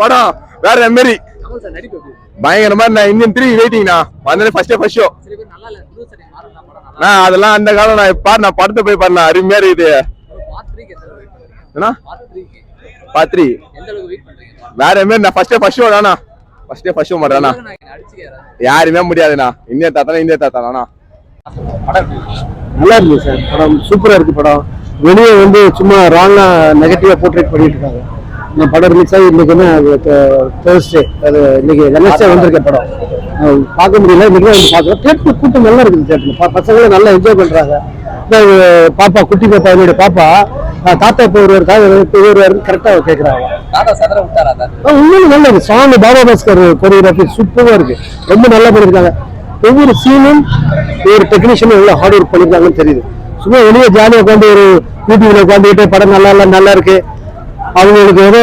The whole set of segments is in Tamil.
படம் வேற மாரி? பயங்கரமா நான் இந்தியன் த்ரீ வெயிட்டிங்ண்ணா வந்தது ஃபர்ஸ்ட் ஃபர்ஸ்ட் ஷோ நான் அதெல்லாம் அந்த காலம் நான் பாரு நான் படத்தை போய் பாருண்ணா அருமையா இருக்குது. பாத்ரி எந்த அளவுக்கு வெயிட் பண்றீங்க? வேற மாரி நான் ஃபர்ஸ்ட் ஃபர்ஸ்ட் ஷோ தானா ஃபர்ஸ்ட் ஃபர்ஸ்ட் ஷோ மாட்டானா யாருமே முடியாதுண்ணா. இந்திய தாத்தானா இந்திய தாத்தானா? நல்லா இருக்கு சார் படம். சூப்பரா இருக்கு படம். வெளியே வந்து சும்மா ராங்கா நெகட்டிவா போர்ட்ரேட் பண்ணிட்டு இருக்காங்க. இந்த படம் ரிலீஸ் ஆகி இன்னைக்கு என்ன தேர்ஸ்டே அது இன்னைக்கு வெனஸ்டே வந்திருக்க படம். பார்க்க முடியல இன்னைக்கு வந்து பார்க்கலாம் தேட்டர் கூட்டம் நல்லா இருக்குது தேட்டர் பசங்களும் நல்லா என்ஜாய் அஹ், பாப்பா குட்டி பாப்பா என்னுடைய பாப்பா தாத்தா இப்போ ஒருவர் இப்போ ஒருவர் கரெக்டாக கேட்குறாங்க தாத்தா உண்மையில நல்லா இருக்கு சாங் பாபா பாஸ்கர் கொரியோகிராஃபி சூப்பரா இருக்கு. ரொம்ப நல்லா பண்ணிருக்காங்க. ஒவ்வொரு சீனும் ஒவ்வொரு டெக்னீஷியனும் எவ்வளவு ஹார்ட் ஒர்க் பண்ணிருக்காங்கன்னு தெரியுது. சும்மா வெளியே ஜாலியாக உட்காந்து ஒரு யூடியூப்ல உட்காந்துக்கிட்டு படம் நல்லா இல்ல நல்லா இருக்கு. அவங்களுக்கு ஏதோ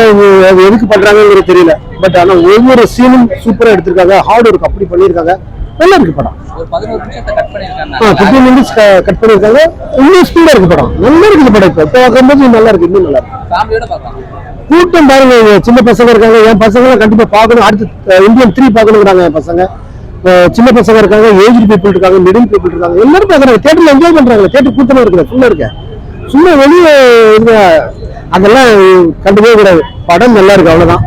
எதுக்கு பண்றாங்கங்கிறது தெரியல. பட் ஆனா ஒவ்வொரு சீனும் சூப்பரா எடுத்திருக்காங்க. ஹார்ட் ஒர்க் அப்படி பண்ணிருக்காங்க நல்லா இருக்கு படம். ஃபிஃப்டீன் மினிட்ஸ் கட் பண்ணிருக்காங்க இன்னும் ஸ்பீடா இருக்கு படம். நல்லா இருக்குது படம் இப்போ. இப்போ பார்க்கும்போது நல்லா இருக்கு. இன்னும் நல்லா இருக்கு. கூட்டம் பாருங்க. சின்ன பசங்க இருக்காங்க. என் பசங்க கண்டிப்பா பார்க்கணும். அடுத்து இந்தியன் த்ரீ பார்க்கணுங்கிறாங்க என் பசங்க. சின்ன பசங்க இருக்காங்க. ஏஜ் பீப்புள் இருக்காங்க. மிடில் பீப்புள் இருக்காங்க. எல்லாரும் பார்க்கறாங்க. தேட்டர்ல என்ஜாய் பண்றாங்க. தேட்டர் கூட்டமா இருக்குது. ஃபுல்லா இருக்க. சும்மா வெளியே அதெல்லாம் கண்டுக்கவே கூடாது. படம் நல்லா இருக்கு அவ்வளவுதான்.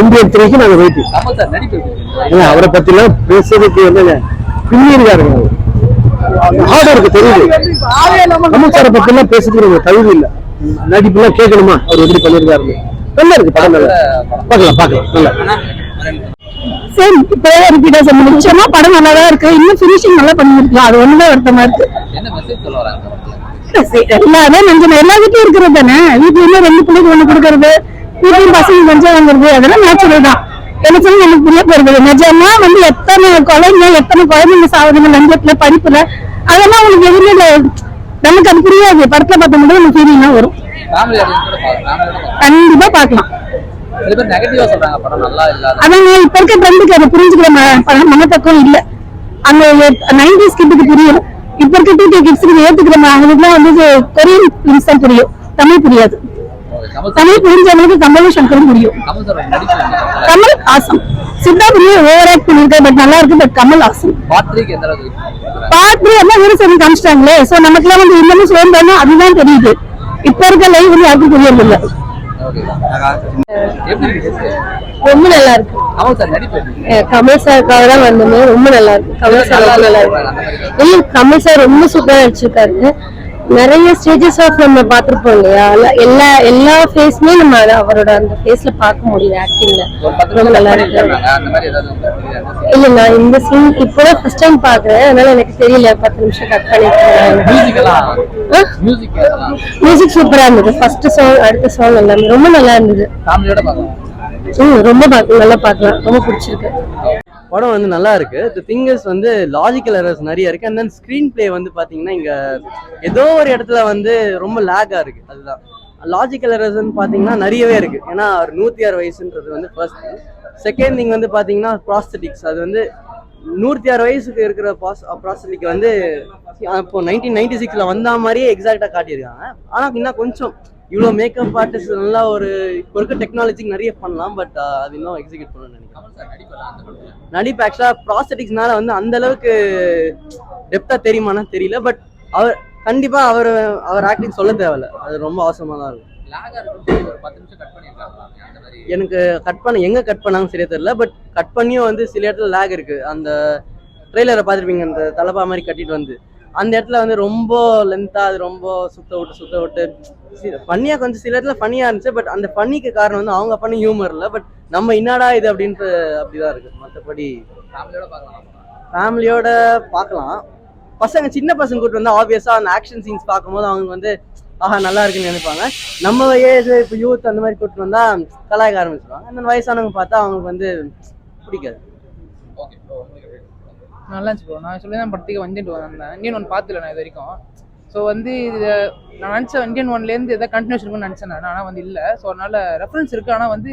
இந்தியன் த்ரீக்கு நாங்க வெயிட் கமல் சார் நடிப்பு எப்படி இருக்கு? ஏன்னா அவரை பத்தி எல்லாம் பேசுறதுக்கு என்னங்க பின்னிருக்காருங்க ஹார்ட் இருக்கு தெரியுது. கமல் சாரை பத்தி எல்லாம் பேசுறதுக்கு தகுதி இல்ல. நடிப்பு எல்லாம் கேட்கணுமா? அவர் எப்படி பண்ணிருக்காரு நல்லா இருக்கு படம் நல்லா பார்க்கலாம் பார்க்கலாம் நல்லா சேம் இப்போ ரிப்பீட்டா படம் நல்லா தான் இருக்கு. இன்னும் ஃபினிஷிங் நல்லா பண்ணிருக்கலாம் அது ஒண்ணுதான் வருத்தமா இருக்கு. எல்லாமே நெஞ்சம் எல்லா வீட்லயும் இருக்கிறது தானே? வீட்லயுமே ரெண்டு பிள்ளைக்கு ஒண்ணு கொடுக்கறது வீட்லயும் பசங்க கொஞ்சம் வாங்குறது அதெல்லாம் நேச்சுரல் தான். என்ன சொல்லி எனக்கு புரிய போறது? நிஜமா வந்து எத்தனை குழந்தைங்க எத்தனை குழந்தைங்க சாகுதுங்க லஞ்சத்துல படிப்புல? அதெல்லாம் உங்களுக்கு எதுவுமே. நமக்கு அது புரியாது. படத்துல பார்த்த மட்டும் நமக்கு ஃபீலிங் வரும். கண்டிப்பா இல்லாத. அதாங்க இப்ப இருக்க ட்ரெண்டுக்கு அதை புரிஞ்சுக்கிற ம- ப- மனப்பக்குவம் இல்ல. அந்த நைன்டிஸ் கிட்டுக்கு புரியும். இப்ப இருக்க டூ கே கிட்ஸுக்கு ஏத்துக்கிற அவங்களுக்குலாம் வந்து கொரியன் ஃபிலிம்ஸ் தான் புரியும். தமிழ் புரியாது. தமிழ் புரிஞ்சவங்களுக்கு கமலும் சங்கரும் புரியும். கமல் ஆசம். சித்தாபுரி ஓவர் ஆக்ட் பண்ணிருக்காரு பட் நல்லா இருக்கு பட் கமல் ஆசம்? பாத்து எல்லாம் வீரசேரி காமிச்சிட்டாங்களே. சோ நமக்குலாம் வந்து இன்னமும் சோர்ந்தானா அதுதான் தெரியுது. இப்ப இருக்க லைவ் வந்து யாருக்கும் புரியறது இல்ல ரொம்ப நல்லா இருக்கு. கமல் சாருக்காக தான் வந்தோமே ரொம்ப நல்லா இருக்கு. கமல் சார் ரொம்ப நல்லா இருக்கு. கமல் சார் ரொம்ப சூப்பரா நடிச்சிருக்காரு. நிறைய ஸ்டேஜஸ் ஆஃப் நம்ம பார்த்திருப்போம் இல்லையா? எல்லா- எல்லா ஃபேஸ்மே நம்ம அவரோட அந்த ஃபேஸ்ல பார்க்க முடியுது ஆக்டிங்ல ரொம்ப நல்லா இருக்கு? இல்ல நான் இந்த சீன் இப்போதான் ஃபர்ஸ்ட் டைம் பாக்குறேன் அதனால எனக்கு தெரியல பத்து நிமிஷம் கட் பண்ணிருக்கேன். மியூசிக் சூப்பரா இருந்தது. ஃபர்ஸ்ட் சாங் அடுத்த சாங் எல்லாமே. ரொம்ப நல்லா இருந்தது. ம் ரொம்ப நல்லா பார்க்கலாம். ரொம்ப பிடிச்சிருக்கு. படம் வந்து நல்லா இருக்கு. தி திங்கஸ் வந்து லாஜிக்கல் எரர்ஸ் நிறைய இருக்கு. அண்ட் தென் ஸ்க்ரீன் பிளே வந்து பாத்தீங்கன்னா இங்க ஏதோ ஒரு இடத்துல வந்து ரொம்ப லேக்காக இருக்கு. அதுதான். லாஜிக்கல் எரர்ஸ்ன்னு பாத்தீங்கன்னா நிறையவே இருக்கு. ஏன்னா ஒரு நூத்தி ஆறு வயசுன்றது வந்து ஃபர்ஸ்ட் திங் செகண்ட் திங் வந்து பாத்தீங்கன்னா ப்ராஸ்தட்டிக்ஸ் அது வந்து நூற்றி ஆறு வயசுக்கு இருக்கிற பாஸ் ப்ராஸ்தட்டிக் வந்து இப்போ நைன்டீன் நைன்டி சிக்ஸில் வந்த மாதிரியே எக்ஸாக்டாக காட்டியிருக்காங்க. ஆனால் இன்னும் கொஞ்சம் இவ்வளோ மேக்கப் ஆர்டிஸ்ட் நல்லா ஒரு இப்போ இருக்க டெக்னாலஜிக்கு நிறைய பண்ணலாம் பட் அது இன்னும் எக்ஸிக்யூட் பண்ணணும்னு நினைக்கிறேன். நடிப்பு ஆக்சுவலாக ப்ராஸ்தட்டிக்ஸ்னால வந்து அந்த அளவுக்கு டெப்த்தாக தெரியுமானா தெரியல பட் அவர் கண்டிப்பா அவர் அவர் ஆக்டிங் சொல்ல தேவையில்ல. அது ரொம்ப அவசரமா தான் இருக்கும். எனக்கு கட் பண்ண எங்க கட் பண்ணாங்க சரியா தெரியல பட் கட் பண்ணியும் வந்து சில இடத்துல லேக் இருக்கு. அந்த ட்ரெய்லரை பார்த்துருப்பீங்க அந்த தலப்பா மாதிரி கட்டிட்டு வந்து. அந்த இடத்துல வந்து ரொம்ப லென்த்தா அது ரொம்ப சுத்த விட்டு சுத்த விட்டு. பண்ணியா கொஞ்சம் சில இடத்துல ஃபன்னியா இருந்துச்சு பட் அந்த ஃபன்னிக்கு காரணம் வந்து அவங்க பண்ணி ஹியூமர் இல்லை பட் நம்ம என்னடா இது அப்படின்ட்டு அப்படிதான் இருக்கு. மற்றபடி ஃபேமிலியோட பார்க்கலாம். ஃபேமிலியோட பார்க்கலாம். பசங்க சின்ன பசங்க கூட்டு வந்தா ஆப்வியஸா அந்த ஆக்ஷன் சீன்ஸ் பார்க்கும்போது அவங்க வந்து ஆஹா நல்லா இருக்குன்னு நினைப்பாங்க. நம்ம ஏஜ் இப்போ யூத் அந்த மாதிரி கூட்டு வந்தா கலாய்க்க ஆரம்பிச்சிருவாங்க. அந்த வயசானவங்க பார்த்தா அவங்களுக்கு வந்து பிடிக்காது. நல்லா இருந்துச்சு ப்ரோ நான் சொல்லி தான் படத்துக்கு வந்துட்டு வந்தேன் இந்தியன் ஒன் பார்த்துல நான் இது வரைக்கும் ஸோ வந்து இது நான் நினச்ச இந்தியன் ஒன்லேருந்து எதாவது கண்டினியூஸ் இருக்கும்னு நினச்சேன் நான். ஆனால் வந்து இல்லை. ஸோ அதனால ரெஃபரன்ஸ் இருக்குது ஆனால் வந்து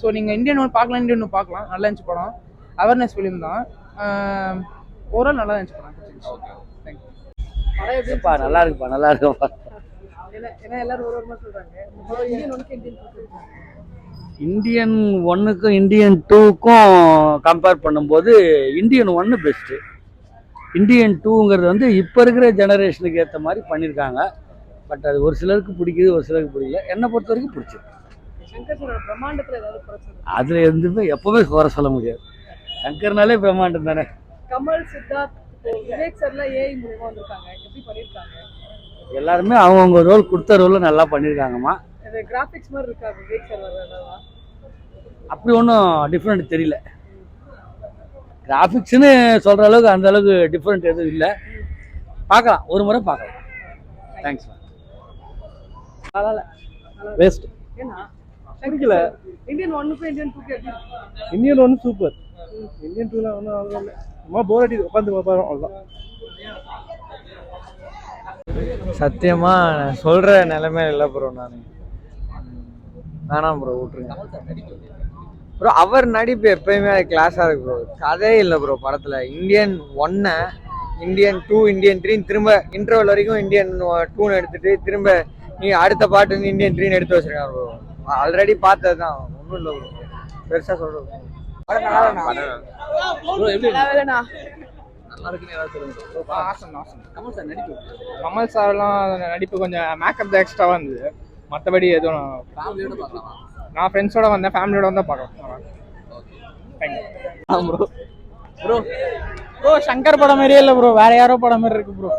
ஸோ நீங்கள் இந்தியன் ஒன் பார்க்கலாம் இந்தியன் ஒன் பார்க்கலாம் நல்லா இருந்துச்சு படம். அவேர்னஸ் ஃபிலிம் தான் ஓவரால் நல்லா இருந்துச்சு படம். தேங்க்யூ இருக்குப்பா நல்லா இருக்குப்பா நல்லா இருக்குப்பா. ஏன்னா எல்லாரும் ஒரு ஒரு மாதிரி சொல்கிறாங்க இந்தியன் ஒன்க்கு இந்தியன் டூக்கும் கம்பேர் பண்ணும்போது இந்தியன் ஒன்று பெஸ்ட்டு இந்தியன் டூங்கிறது வந்து இப்போ இருக்கிற ஜெனரேஷனுக்கு ஏற்ற மாதிரி பண்ணியிருக்காங்க பட் அது ஒரு சிலருக்கு பிடிக்குது ஒரு சிலருக்கு பிடிக்கல. என்னை பொறுத்த வரைக்கும் பிடிச்சிருக்கு அதில் எதுவுமே எப்போவுமே குறை சொல்ல முடியாது. சங்கர்னாலே பிரம்மாண்டம் தானே. கமல் சித்தார்த் விவேக் சார்லாம் ஏஐ மூலியமா வந்திருக்காங்க. எப்படி பண்ணிருக்காங்க? எல்லாருமே அவங்கவுங்க ரோல் கொடுத்த ரோலில் நல்லா பண்ணியிருக்காங்கம்மா கிராஃபிக்ஸ் மாதிரி இருக்கா விவேக் சார் வர்றதா அப்படி ஒன்றும் டிஃப்ரெண்ட் தெரியல. கிராஃபிக்ஸ்னு சொல்கிற அளவுக்கு அந்த அளவுக்கு டிஃப்ரெண்ட் எதுவும் இல்லை. பார்க்கலாம். ஒரு முறை பார்க்கலாம். தேங்க்ஸ் வேஸ்ட் ஏன்னா பிடிக்கல. இந்தியன் ஒன்னுக்கும் இந்தியன் டூக்கு இந்தியன் ஒன்று சூப்பர் இந்தியன் டூலாம் ஒன்றும் அவ்வளோ இல்லை. சும்மா போர் அடி உட்காந்து பார்ப்போம் அவ்வளோதான் சத்தியமா சொல்ற நிலைமையில இல்லை ப்ரோ நான். வேணாம் ப்ரோ விட்டுருங்க? ப்ரோ அவர் நடிப்பு எப்பயுமே கிளாஸா இருக்கு ப்ரோ கதையே இல்லை ப்ரோ படத்துல. இந்தியன் ஒன்னை இந்தியன் டூ இந்தியன் த்ரீ திரும்ப இன்டர்வல் வரைக்கும் இந்தியன் டூன்னு எடுத்துட்டு திரும்ப நீ அடுத்த பாட்டு வந்து இந்தியன் த்ரீன்னு எடுத்து வச்சிருக்காங்க ப்ரோ ஆல்ரெடி பார்த்தது தான். ஒன்றும் இல்லை ப்ரோ பெருசா சொல்றது Bro, எப்படி இருக்கு? நல்லா இருக்குன்னு ஏதாவது சொல்லுங்க. bro. Bro, awesome awesome Kamal sir நடிப்பு எப்படி இருக்கு? கமல் சார்லாம் நடிப்பு கொஞ்சம் மேக்கப் தான் எக்ஸ்ட்ராவாக இருந்தது. மற்றபடி எதுவும் நான் ஃப்ரெண்ட்ஸோட வந்தேன். ஃபேமிலியோட வந்தால் பார்க்கலாம். ப்ரோ ப்ரோ சங்கர் படம் மாதிரியே இல்லை ப்ரோ வேற யாரோ படம் மாதிரி இருக்கு ப்ரோ